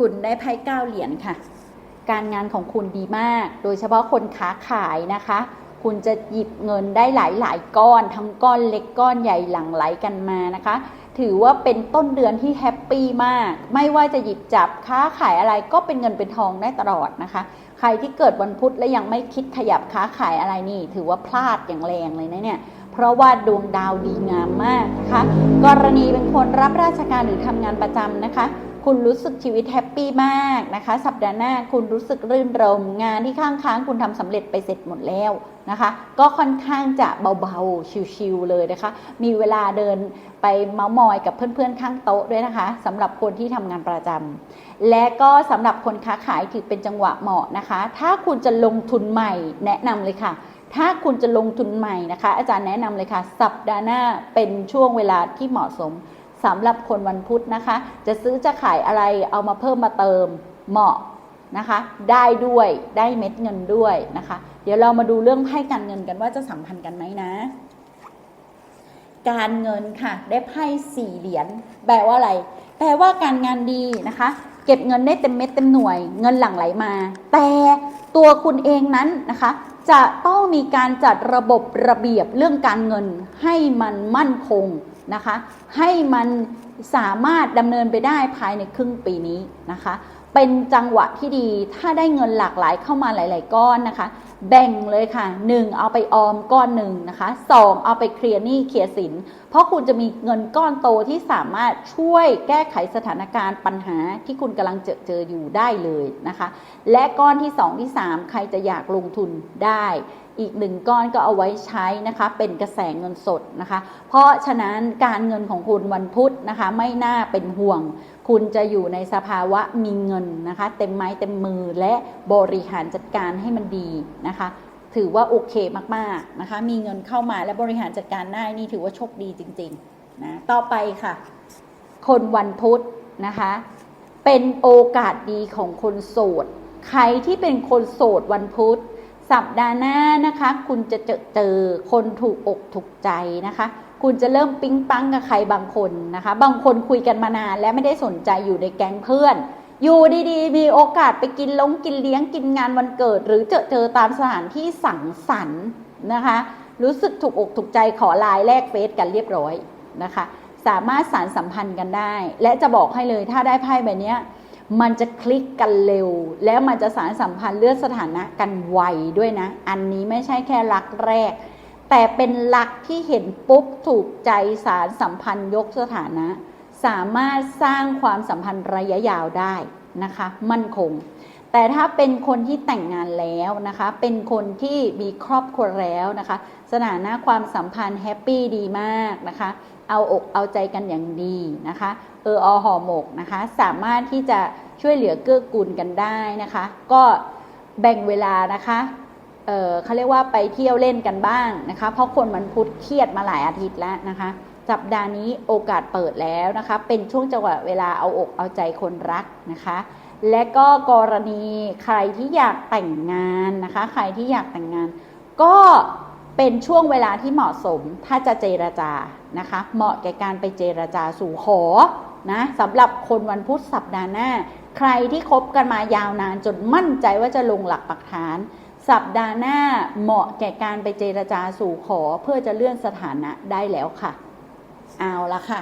คุณได้ไพ่เก้าเหรียญค่ะ การงานของคุณดีมาก โดยเฉพาะคนค้าขายนะคะ คุณจะหยิบเงินได้หลายๆก้อน ทั้งก้อนเล็กก้อนใหญ่หลั่งไหลกันมานะคะ ถือว่าเป็นต้นเดือนที่แฮปปี้มาก ไม่ว่าจะหยิบจับค้าขายอะไรก็เป็นเงินเป็นทองได้ตลอดนะคะ ใครที่เกิดวันพุธและยังไม่คิดขยับค้าขายอะไรนี่ ถือว่าพลาดอย่างแรงเลยนะเนี่ยเพราะว่าดวงดาวดีงามมากนะคะ กรณีเป็นคนรับราชการหรือทำงานประจำนะคะ คุณรู้สึกชีวิตแฮปปี้มากนะคะ สัปดาห์หน้าคุณรู้สึกรื่นรม งานที่ข้างค้างคุณทำสำเร็จไปเสร็จหมดแล้วนะคะ ก็ค่อนข้างจะเบาๆ ชิวๆเลยนะคะ มีเวลาเดินไปเมาส์มอยกับเพื่อนๆข้างโต๊ะด้วยนะคะสำหรับคนที่ทำงานประจำและก็สำหรับคนค้าขายถือเป็นจังหวะเหมาะนะคะ ถ้าคุณจะลงทุนใหม่แนะนำเลยค่ะถ้าคุณจะลงทุนใหม่นะคะ อาจารย์แนะนำเลยค่ะ สัปดาห์หน้าเป็นช่วงเวลาที่เหมาะสม สำหรับคนวันพุธนะคะ จะซื้อจะขายอะไรเอามาเพิ่มมาเติมเหมาะนะคะ ได้ด้วยได้เม็ดเงินด้วยนะคะ เดี๋ยวเรามาดูเรื่องไพ่การเงินกันว่าจะสัมพันธ์กันไหมนะ การเงินค่ะ ได้ไพ่สี่เหรียญแปลว่าอะไร แปลว่าการงานดีนะคะ เก็บเงินได้เต็มเม็ดเต็มหน่วย เงินหลั่งไหลมา แต่ตัวคุณเองนั้นนะคะ จะต้องมีการจัดระบบระเบียบเรื่องการเงินให้มันมั่นคง นะคะ ให้มันสามารถดำเนินไปได้ภายในครึ่งปีนี้นะคะ เป็นจังหวะที่ดีถ้าได้เงินหลากหลายเข้ามาหลาย ๆ ก้อนนะคะ แบ่งเลยค่ะ 1 เอาไปออมก้อนหนึ่งนะคะ 2 เอาไปเคลียร์หนี้เคลียร์สิน เพราะคุณจะมีเงินก้อนโตที่สามารถช่วยแก้ไขสถานการณ์ปัญหาที่คุณกำลังเจอเจออยู่ได้เลยนะคะ และก้อนที่ 2 ที่ 3 ใครจะอยากลงทุนได้ อีกหนึ่งก้อนก็เอาไว้ใช้นะคะ เป็นกระแสเงินสดนะคะ เพราะฉะนั้นการเงินของคุณวันพุธนะคะ ไม่น่าเป็นห่วง คุณจะอยู่ในสภาวะมีเงินนะคะ เต็มไม้เต็มมือและบริหารจัดการให้มันดีนะคะ ถือว่าโอเคมากๆนะคะ มีเงินเข้ามาและบริหารจัดการได้นี่ถือว่าโชคดีจริงๆนะต่อไปค่ะ คนวันพุธนะคะ เป็นโอกาสดีของคนโสดใครที่เป็นคนโสดวันพุธ สัปดาห์หน้านะคะ คุณจะเจอเจอคนถูกอกถูกใจนะคะ คุณจะเริ่มปิ๊งปังกับใครบางคนนะคะ บางคนคุยกันมานานและไม่ได้สนใจอยู่ในแก๊งเพื่อน อยู่ดีๆ มีโอกาสไปกินลงกินเลี้ยงกินงานวันเกิด หรือเจอเจอตามสถานที่สังสรรค์นะคะ รู้สึกถูกอกถูกใจขอไลน์แลกเฟซกันเรียบร้อยนะคะ สามารถสารสัมพันธ์กันได้ และจะบอกให้เลยถ้าได้ไพ่ใบนี้ มันจะคลิกกันเร็ว แล้วมันจะสารสัมพันธ์เลื่อนสถานะกันไวด้วยนะ อันนี้ไม่ใช่แค่รักแรก แต่เป็นรักที่เห็นปุ๊บถูกใจสารสัมพันธ์ยกสถานะ สามารถสร้างความสัมพันธ์ระยะยาวได้นะคะ มั่นคง แต่ถ้าเป็นคนที่แต่งงานแล้วนะคะ เป็นคนที่มีครอบครัวแล้วนะคะ สถานะความสัมพันธ์แฮปปี้ดีมากนะคะ เอาอกเอาใจกันอย่างดีนะคะ เอออหอหมกนะคะ สามารถที่จะช่วยเหลือเกื้อกูลกันได้นะคะ ก็แบ่งเวลานะคะเออเขาเรียกว่าไปเที่ยวเล่นกันบ้างนะคะ เพราะคนมันพุธเครียดมาหลายอาทิตย์แล้วนะคะ สัปดาห์นี้โอกาสเปิดแล้วนะคะ เป็นช่วงจังหวะเวลาเอาอกเอาใจคนรักนะคะ และก็กรณีใครที่อยากแต่งงานนะคะ ใครที่อยากแต่งงาน ก็เป็นช่วงเวลาที่เหมาะสมถ้าจะเจรจานะคะ เหมาะแก่การไปเจรจาสู่ขอนะสำหรับคนวันพุธสัปดาห์หน้า ใครที่คบกันมายาวนานจนมั่นใจว่าจะลงหลักปักฐาน สัปดาห์หน้าเหมาะแก่การไปเจรจาสู่ขอเพื่อจะเลื่อนสถานะได้แล้วค่ะ เอาละค่ะ